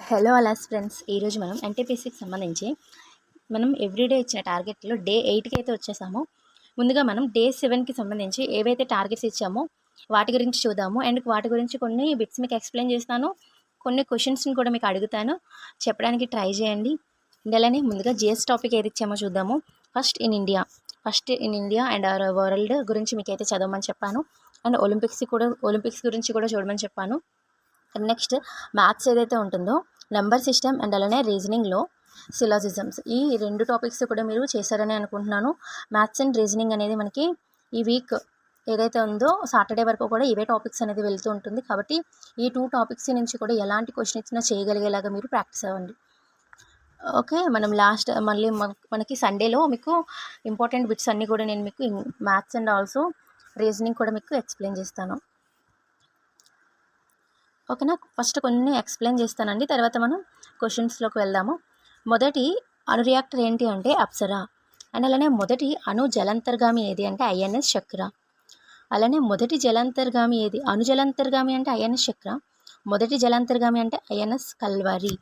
Hello అలాస్ friends ఈరోజు మనం ఎన్టీపీసీకి సంబంధించి మనం ఎవ్రీడే ఇచ్చిన టార్గెట్లో డే ఎయిట్కి అయితే వచ్చేసాము. ముందుగా మనం డే సెవెన్కి సంబంధించి ఏవైతే టార్గెట్స్ ఇచ్చామో వాటి గురించి చూద్దాము. అండ్ వాటి గురించి కొన్ని బిట్స్ మీకు ఎక్స్ప్లెయిన్ చేస్తాను. కొన్ని క్వశ్చన్స్ని కూడా మీకు అడుగుతాను. చెప్పడానికి ట్రై చేయండి. అలానే ముందుగా జిఎస్ టాపిక్ ఏది ఇచ్చామో చూద్దాము. First in India. First in India and our world గురించి మీకైతే చదవమని చెప్పాను. అండ్ ఒలింపిక్స్ కూడా ఒలింపిక్స్ గురించి కూడా చూడమని చెప్పాను. అండ్ నెక్స్ట్ మ్యాథ్స్ ఏదైతే ఉంటుందో నెంబర్ సిస్టమ్ అండ్ అలానే రీజనింగ్లో సిలాజిజమ్స్ ఈ రెండు టాపిక్స్ కూడా మీరు చేశారని అనుకుంటున్నాను. మ్యాథ్స్ అండ్ రీజనింగ్ అనేది మనకి ఈ వీక్ ఏదైతే ఉందో సాటర్డే వరకు కూడా ఇవే టాపిక్స్ అనేది వెళ్తూ ఉంటుంది. కాబట్టి ఈ టూ టాపిక్స్ నుంచి కూడా ఎలాంటి క్వశ్చన్ ఇచ్చినా చేయగలిగేలాగా మీరు ప్రాక్టీస్ అవ్వండి. ఓకే మనం లాస్ట్ మళ్ళీ మనకి సండేలో మీకు ఇంపార్టెంట్ బిట్స్ అన్నీ కూడా నేను మీకు మ్యాథ్స్ అండ్ ఆల్సో రీజనింగ్ కూడా మీకు ఎక్స్ప్లెయిన్ చేస్తాను. ఓకేనా? ఫస్ట్ కొన్ని ఎక్స్ప్లెయిన్ చేస్తానండి. తర్వాత మనం క్వశ్చన్స్లోకి వెళ్దాము. మొదటి అణు రియాక్టర్ ఏంటి అంటే అప్సరా. అండ్ అలానే మొదటి అణు జలంతర్గామి ఏది అంటే ఐఎన్ఎస్ చక్ర. అలానే మొదటి జలాంతర్గామి ఏది? అణు జలాంతర్గామి అంటే ఐఎన్ఎస్ చక్ర. మొదటి జలాంతర్గామి అంటే ఐఎన్ఎస్ కల్వారి.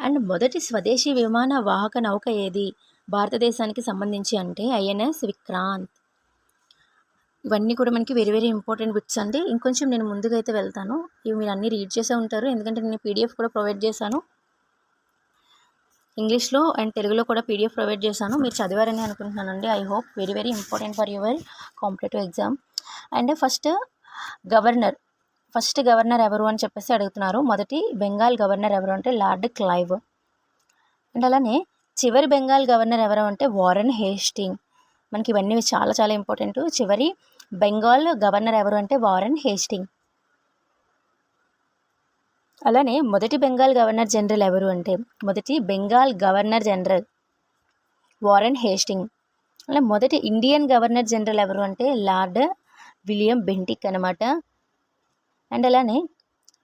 అండ్ మొదటి స్వదేశీ విమాన వాహక నౌక ఏది? భారతదేశానికి సంబంధించి అంటే ఐఎన్ఎస్ విక్రాంత్. ఇవన్నీ కూడా మనకి వెరీ వెరీ ఇంపార్టెంట్ బుక్స్ అండి. ఇంకొంచెం నేను ముందుగా అయితే వెళ్తాను. ఇవి మీరు అన్నీ రీడ్ చేసే ఉంటారు. ఎందుకంటే నేను పీడిఎఫ్ కూడా ప్రొవైడ్ చేశాను. ఇంగ్లీష్లో అండ్ తెలుగులో కూడా పీడిఎఫ్ ప్రొవైడ్ చేశాను. మీరు చదివారని అనుకుంటున్నానండి. I hope very very important for your competitive exam and first governor first governor ఎవరు అని చెప్పేసి అడుగుతున్నారు. మొదటి బెంగాల్ గవర్నర్ ఎవరు అంటే లార్డ్ క్లైవ్. అండ్ అలానే చివరి బెంగాల్ గవర్నర్ ఎవరు అంటే వారెన్ హేస్టింగ్. మనకి ఇవన్నీ చాలా చాలా ఇంపార్టెంట్ చివరి బెంగాల్ గవర్నర్ ఎవరు అంటే వారెన్ హేస్టింగ్. అలానే మొదటి బెంగాల్ గవర్నర్ జనరల్ ఎవరు అంటే మొదటి Bengal governor general Warren Hasting. అలా మొదటి ఇండియన్ గవర్నర్ జనరల్ ఎవరు అంటే లార్డ్ విలియం బెంటిక్ అనమాట అండ్ అలానే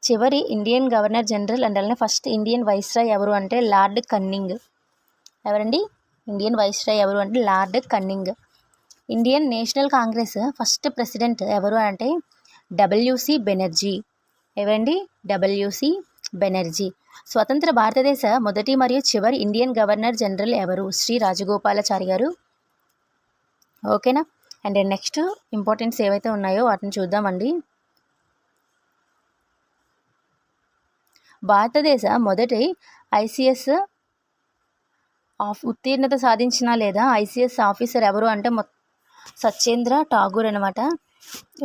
చివరి ఇండియన్ గవర్నర్ జనరల్ అండ్ అలానే ఫస్ట్ ఇండియన్ వైస్రాయ్ ఎవరు అంటే లార్డ్ కన్నింగ్. ఎవరండి? ఇండియన్ వైస్రాయ్ ఎవరు అంటే lord Canning. Indian national Congress first president ఎవరు అంటే డబ్ల్యూసి బెనర్జీ. ఎవరండి? డబ్ల్యూసి బెనర్జీ. స్వతంత్ర భారతదేశ మొదటి మరియు చివరి ఇండియన్ గవర్నర్ జనరల్ ఎవరు? శ్రీ రాజగోపాలాచారి గారు. ఓకేనా? అండ్ నెక్స్ట్ ఇంపార్టెంట్స్ ఏవైతే ఉన్నాయో వాటిని చూద్దామండి. భారతదేశ మొదటి ఐసిఎస్ ఆఫ్ ఉత్తీర్ణత సాధించిన లేదా ఐసిఎస్ ఆఫీసర్ ఎవరు అంటే మొత్తం సత్యేంద్ర ఠాగూర్ అనమాట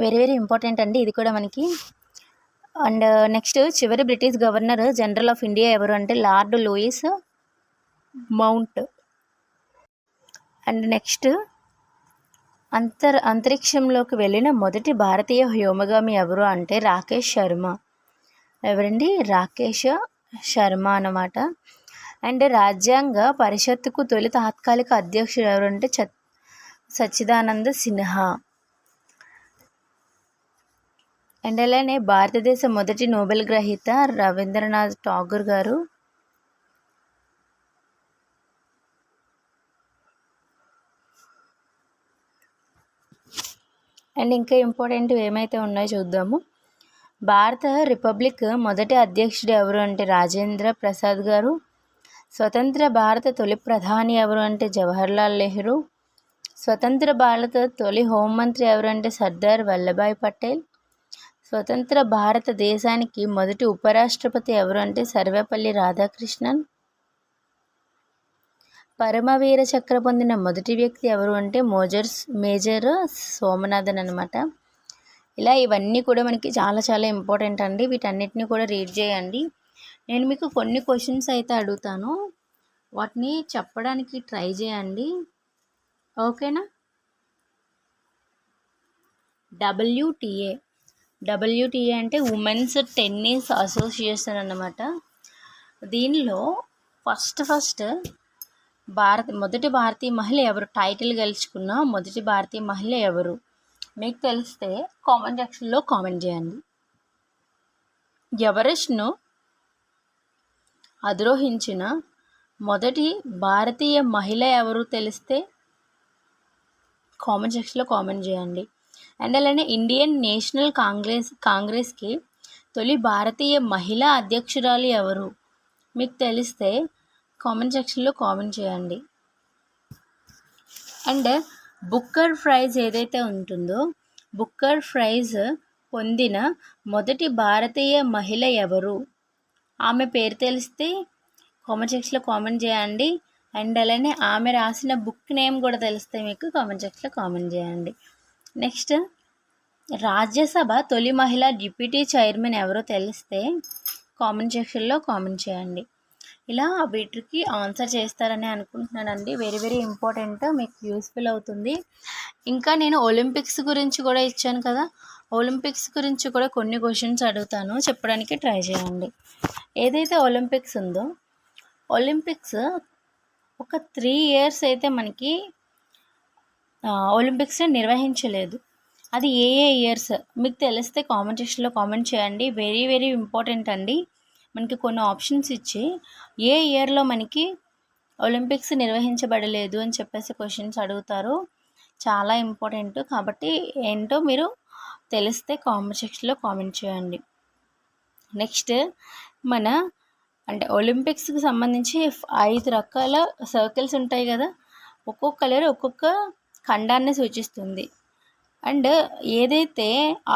వెరీ వెరీ ఇంపార్టెంట్ అండి. ఇది కూడా మనకి. అండ్ నెక్స్ట్ uh, చివరి British governor general of India ఎవరు అంటే lord Louis Mount. And next అంతర్ అంతరిక్షంలోకి వెళ్ళిన మొదటి భారతీయ వ్యోమగామి ఎవరు అంటే రాకేష్ శర్మ. ఎవరండి? రాకేష్ శర్మ అనమాట అండ్ రాజ్యాంగ పరిషత్తుకు తొలి తాత్కాలిక అధ్యక్షుడు ఎవరంటే చత్ సచ్చిదానంద సిన్హా. అండ్ అలానే భారతదేశ మొదటి నోబెల్ గ్రహీత రవీంద్రనాథ్ ఠాగూర్ గారు. అండ్ ఇంకా ఇంపార్టెంట్ ఏమైతే ఉన్నాయో చూద్దాము. భారత రిపబ్లిక్ మొదటి అధ్యక్షుడు ఎవరు అంటే రాజేంద్ర ప్రసాద్ గారు. స్వతంత్ర భారత తొలి ప్రధాని ఎవరు అంటే జవహర్లాల్ నెహ్రూ. స్వతంత్ర భారత తొలి హోంమంత్రి ఎవరంటే సర్దార్ వల్లభాయ్ పటేల్. స్వతంత్ర భారతదేశానికి మొదటి ఉపరాష్ట్రపతి ఎవరు అంటే సర్వేపల్లి రాధాకృష్ణన్. పరమవీర చక్ర పొందిన మొదటి వ్యక్తి ఎవరు అంటే మోజర్స్ మేజర్ సోమనాథన్ అనమాట ఇలా ఇవన్నీ కూడా మనకి చాలా చాలా ఇంపార్టెంట్ అండి. వీటన్నిటిని కూడా రీడ్ చేయండి. నేను మీకు కొన్ని క్వశ్చన్స్ అయితే అడుగుతాను. వాటిని చెప్పడానికి ట్రై చేయండి. ఓకేనా? డబ్ల్యూటిఏ డబ్ల్యూటీఏ అంటే ఉమెన్స్ టెన్నిస్ అసోసియేషన్ అన్నమాట. దీనిలో ఫస్ట్ ఫస్ట్ భారత మొదటి భారతీయ మహిళ ఎవరు? టైటిల్ గెలుచుకున్న మొదటి భారతీయ మహిళ ఎవరు? మీకు తెలిస్తే కామెంట్ సెక్షన్లో కామెంట్ చేయండి. ఎవరెస్ట్ను అధిరోహించిన మొదటి భారతీయ మహిళ ఎవరు తెలిస్తే కామెంట్ సెక్షన్లో కామెంట్ చేయండి. అండ్ అలానే ఇండియన్ నేషనల్ కాంగ్రెస్ కాంగ్రెస్కి తొలి భారతీయ మహిళా అధ్యక్షురాలు ఎవరు? మీకు తెలిస్తే కామెంట్ సెక్షన్లో కామెంట్ చేయండి. అండ్ బుక్కర్ ప్రైజ్ ఏదైతే ఉంటుందో బుక్కర్ ప్రైజ్ పొందిన మొదటి భారతీయ మహిళ ఎవరు? ఆమె పేరు తెలిస్తే కామెంట్ సెక్షన్లో కామెంట్ చేయండి. అండ్ అలానే ఆమె రాసిన బుక్ నేమ్ కూడా తెలిస్తే మీకు. కామెంట్ సెక్షన్లో కామెంట్ చేయండి. నెక్స్ట్ రాజ్యసభ తొలి మహిళ డిప్యూటీ చైర్మన్ ఎవరో తెలిస్తే కామెంట్ సెక్షన్లో కామెంట్ చేయండి. ఇలా వీటికి ఆన్సర్ చేస్తారని అనుకుంటున్నానండి. Very very important. మీకు యూస్ఫుల్ అవుతుంది. ఇంకా నేను ఒలింపిక్స్ గురించి కూడా ఇచ్చాను కదా. ఒలింపిక్స్ గురించి కూడా కొన్ని క్వశ్చన్స్ అడుగుతాను. చెప్పడానికి ట్రై చేయండి. ఏదైతే ఒలింపిక్స్ ఉందో ఒలింపిక్స్ ఒక త్రీ ఇయర్స్ అయితే మనకి ఒలింపిక్స్ నిర్వహించలేదు. అది ఏ ఏ ఇయర్స్? మీకు తెలిస్తే కామెంట్ సెక్షన్లో కామెంట్ చేయండి. వెరీ వెరీ ఇంపార్టెంట్ అండి. మనకి కొన్ని ఆప్షన్స్ ఇచ్చి ఏ ఇయర్లో మనకి ఒలింపిక్స్ నిర్వహించబడలేదు అని చెప్పేసి క్వశ్చన్స్ అడుగుతారు. చాలా ఇంపార్టెంట్. కాబట్టి ఏంటో మీరు తెలిస్తే కామెంట్ సెక్షన్లో కామెంట్ చేయండి. నెక్స్ట్ మన అంటే ఒలింపిక్స్కి సంబంధించి ఐదు రకాల సర్కిల్స్ ఉంటాయి కదా. ఒక్కొక్క కలర్ ఒక్కొక్క ఖండాన్ని సూచిస్తుంది. అండ్ ఏదైతే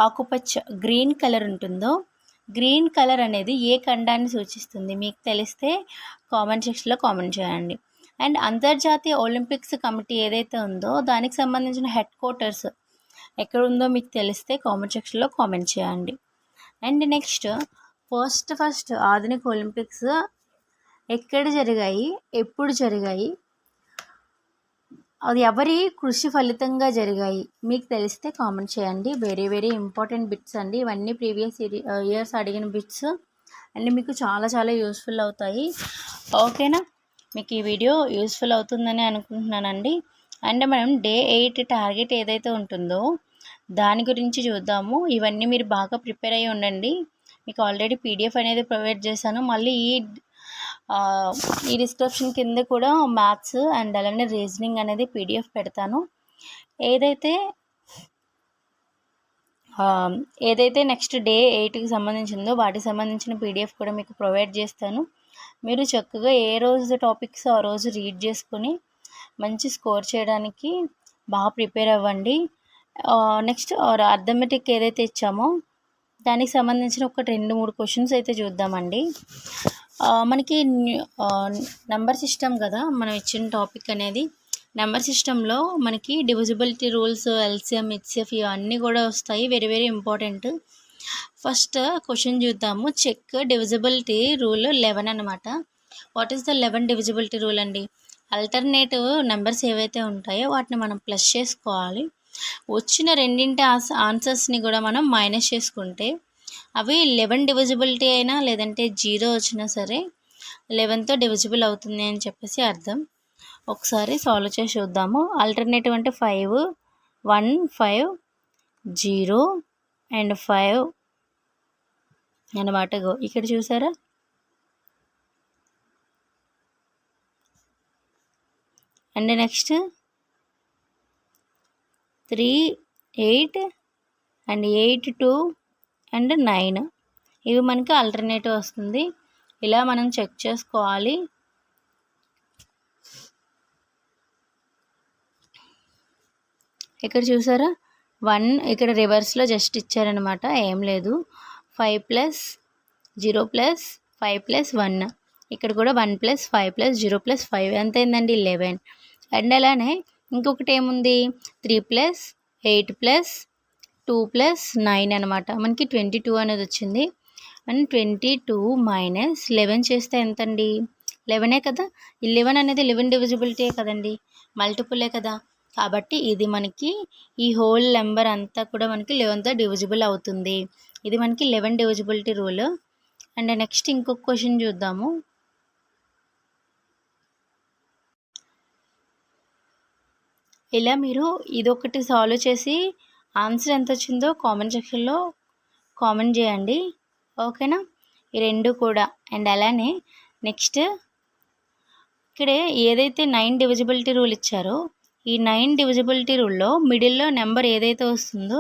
ఆకుపచ్చ గ్రీన్ కలర్ ఉంటుందో గ్రీన్ కలర్ అనేది ఏ ఖండాన్ని సూచిస్తుంది మీకు తెలిస్తే కామెంట్ సెక్షన్లో కామెంట్ చేయండి. అండ్ అంతర్జాతీయ ఒలింపిక్స్ కమిటీ ఏదైతే ఉందో దానికి సంబంధించిన హెడ్ క్వార్టర్స్ ఎక్కడ ఉందో మీకు తెలిస్తే కామెంట్ సెక్షన్లో కామెంట్ చేయండి. అండ్ నెక్స్ట్ ఫస్ట్ ఫస్ట్ ఆధునిక ఒలింపిక్స్ ఎక్కడ జరిగాయి? ఎప్పుడు జరిగాయి? అది ఎవరి కృషి ఫలితంగా జరిగాయి? మీకు తెలిస్తే కామెంట్ చేయండి. వెరీ వెరీ ఇంపార్టెంట్ బిట్స్ అండి. ఇవన్నీ ప్రీవియస్ ఇయర్స్ uh, అడిగిన బిట్స్ అండ్ మీకు చాలా చాలా యూస్ఫుల్ అవుతాయి. ఓకేనా మీకు ఈ వీడియో యూస్ఫుల్ అవుతుందని అనుకుంటున్నానండి. అండ్ మనం డే ఎయిట్ టార్గెట్ ఏదైతే ఉంటుందో దాని గురించి చూద్దాము. ఇవన్నీ మీరు బాగా ప్రిపేర్ అయ్యి ఉండండి. మీకు ఆల్రెడీ పీడిఎఫ్ అనేది ప్రొవైడ్ చేశాను. మళ్ళీ ఈ ఈ డిస్క్రిప్షన్ కింద కూడా మ్యాథ్స్ అండ్ అలానే రీజనింగ్ అనేది పీడిఎఫ్ పెడతాను. ఏదైతే ఏదైతే నెక్స్ట్ డే ఎయిట్కి సంబంధించిందో వాటికి సంబంధించిన పీడిఎఫ్ కూడా మీకు ప్రొవైడ్ చేస్తాను. మీరు చక్కగా ఏ రోజు టాపిక్స్ ఆ రోజు రీడ్ చేసుకొని మంచి స్కోర్ చేయడానికి బాగా ప్రిపేర్ అవ్వండి. నెక్స్ట్ అర్థమెటిక్ ఏదైతే ఇచ్చామో దానికి సంబంధించిన ఒక రెండు మూడు క్వశ్చన్స్ అయితే చూద్దామండి. మనకి నెంబర్ సిస్టమ్ కదా మనం ఇచ్చిన టాపిక్ అనేది. నెంబర్ సిస్టంలో మనకి డివిజిబిలిటీ రూల్స్ ఎల్సిఎం హెచ్సిఎఫ్ ఇవన్నీ కూడా వస్తాయి very very important first question చూద్దాము. చెక్ డివిజిబిలిటీ రూల్ లెవెన్ అనమాట what is the eleven divisibility rule అండి? అల్టర్నేటివ్ నెంబర్స్ ఏవైతే ఉంటాయో వాటిని మనం ప్లస్ చేసుకోవాలి. వచ్చిన రెండింటి ఆన్సర్స్ని కూడా మనం మైనస్ చేసుకుంటే అవి లెవెన్ డివిజిబిలిటీ అయినా లేదంటే జీరో వచ్చినా సరే లెవెన్తో డివిజిబుల్ అవుతుంది అని చెప్పేసి అర్థం. ఒకసారి సాల్వ్ చేసి చూద్దాము. ఆల్టర్నేటివ్ అంటే five one five zero and five అనమాట గో ఇక్కడ చూసారా? And next? Three eight and eight two and nine. ఇవి మనకి ఆల్టర్నేటివ్ వస్తుంది. ఇలా మనం చెక్ చేసుకోవాలి. ఇక్కడ చూసారా? వన్ ఇక్కడ రివర్స్లో జస్ట్ ఇచ్చారనమాట. ఏం లేదు. Five plus zero plus five plus one. ఇక్కడ కూడా one plus five plus zero plus five. ఎంత అయిందండి లెవెన్. అండ్ అలానే ఇంకొకటి ఏముంది? Three plus eight plus two plus nine అనమాట మనకి ట్వంటీ టూ అనేది వచ్చింది. And twenty two minus eleven చేస్తే ఎంత అండి లెవెనే కదా? ఈ లెవెన్ అనేది లెవెన్ డివిజిబిలిటీ కదండి. మల్టిపులే కదా. కాబట్టి ఇది మనకి ఈ హోల్ నెంబర్ అంతా కూడా మనకి లెవెన్తో డివిజిబుల్ అవుతుంది. ఇది మనకి eleven divisibility rule. And next ఇంకొక క్వశ్చన్ చూద్దాము. ఇలా మీరు ఇదొకటి సాల్వ్ చేసి ఆన్సర్ ఎంత వచ్చిందో కామెంట్ సెక్షన్లో కామెంట్ చేయండి. ఓకేనా ఈ రెండు కూడా. అండ్ అలానే నెక్స్ట్ ఇక్కడే ఏదైతే నైన్ డివిజిబిలిటీ రూల్ ఇచ్చారో ఈ నైన్ డివిజిబిలిటీ రూల్లో మిడిల్లో నెంబర్ ఏదైతే వస్తుందో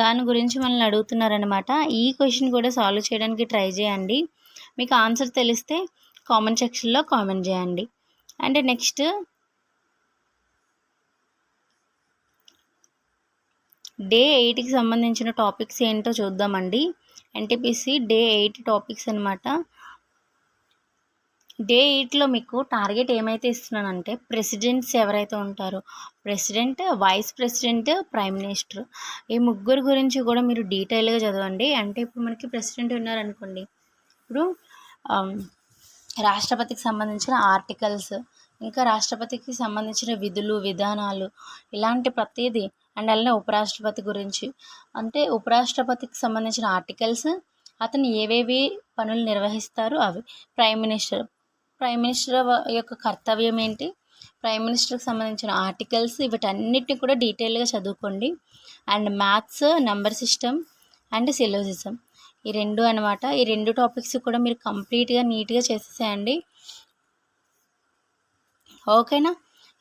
దాని గురించి మనల్ని అడుగుతున్నారనమాట ఈ క్వశ్చన్ కూడా సాల్వ్ చేయడానికి ట్రై చేయండి. మీకు ఆన్సర్ తెలిస్తే కామెంట్ సెక్షన్లో కామెంట్ చేయండి. అండ్ నెక్స్ట్ డే ఎయిట్కి సంబంధించిన టాపిక్స్ ఏంటో చూద్దామండి. ఎన్టీపీసీ డే ఎయిట్ టాపిక్స్ అనమాట డే ఎయిట్లో మీకు టార్గెట్ ఏమైతే ఇస్తున్నానంటే ప్రెసిడెంట్స్ ఎవరైతే ఉంటారో president vice president prime minister ఈ ముగ్గురు గురించి కూడా మీరు డీటెయిల్గా చదవండి. అంటే ఇప్పుడు మనకి ప్రెసిడెంట్ ఉన్నారనుకోండి ఇప్పుడు రాష్ట్రపతికి సంబంధించిన ఆర్టికల్స్ ఇంకా రాష్ట్రపతికి సంబంధించిన విధులు విధానాలు ఇలాంటి ప్రతీది అండ్ అలానే ఉపరాష్ట్రపతి గురించి. అంటే ఉపరాష్ట్రపతికి సంబంధించిన ఆర్టికల్స్ అతను ఏవేవి పనులు నిర్వహిస్తారు అవి ప్రైమ్ మినిస్టర్ ప్రైమ్ మినిస్టర్ యొక్క కర్తవ్యం ఏంటి ప్రైమ్ మినిస్టర్కి సంబంధించిన ఆర్టికల్స్ వీటన్నిటిని కూడా డీటెయిల్గా చదువుకోండి. And maths number system and syllogism ఈ రెండు అనమాట ఈ రెండు టాపిక్స్ కూడా మీరు కంప్లీట్గా నీట్గా చేసేసేయండి. ఓకేనా?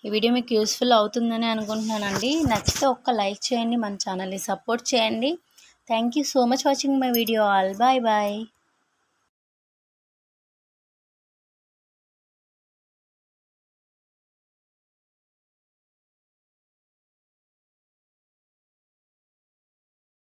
ఈ వీడియో మీకు యూస్ఫుల్ అవుతుందని అనుకుంటున్నానండి. నచ్చితే ఒక్క లైక్ చేయండి మన ఛానల్ని సపోర్ట్ చేయండి. Thank you so much watching my video all. Bye bye.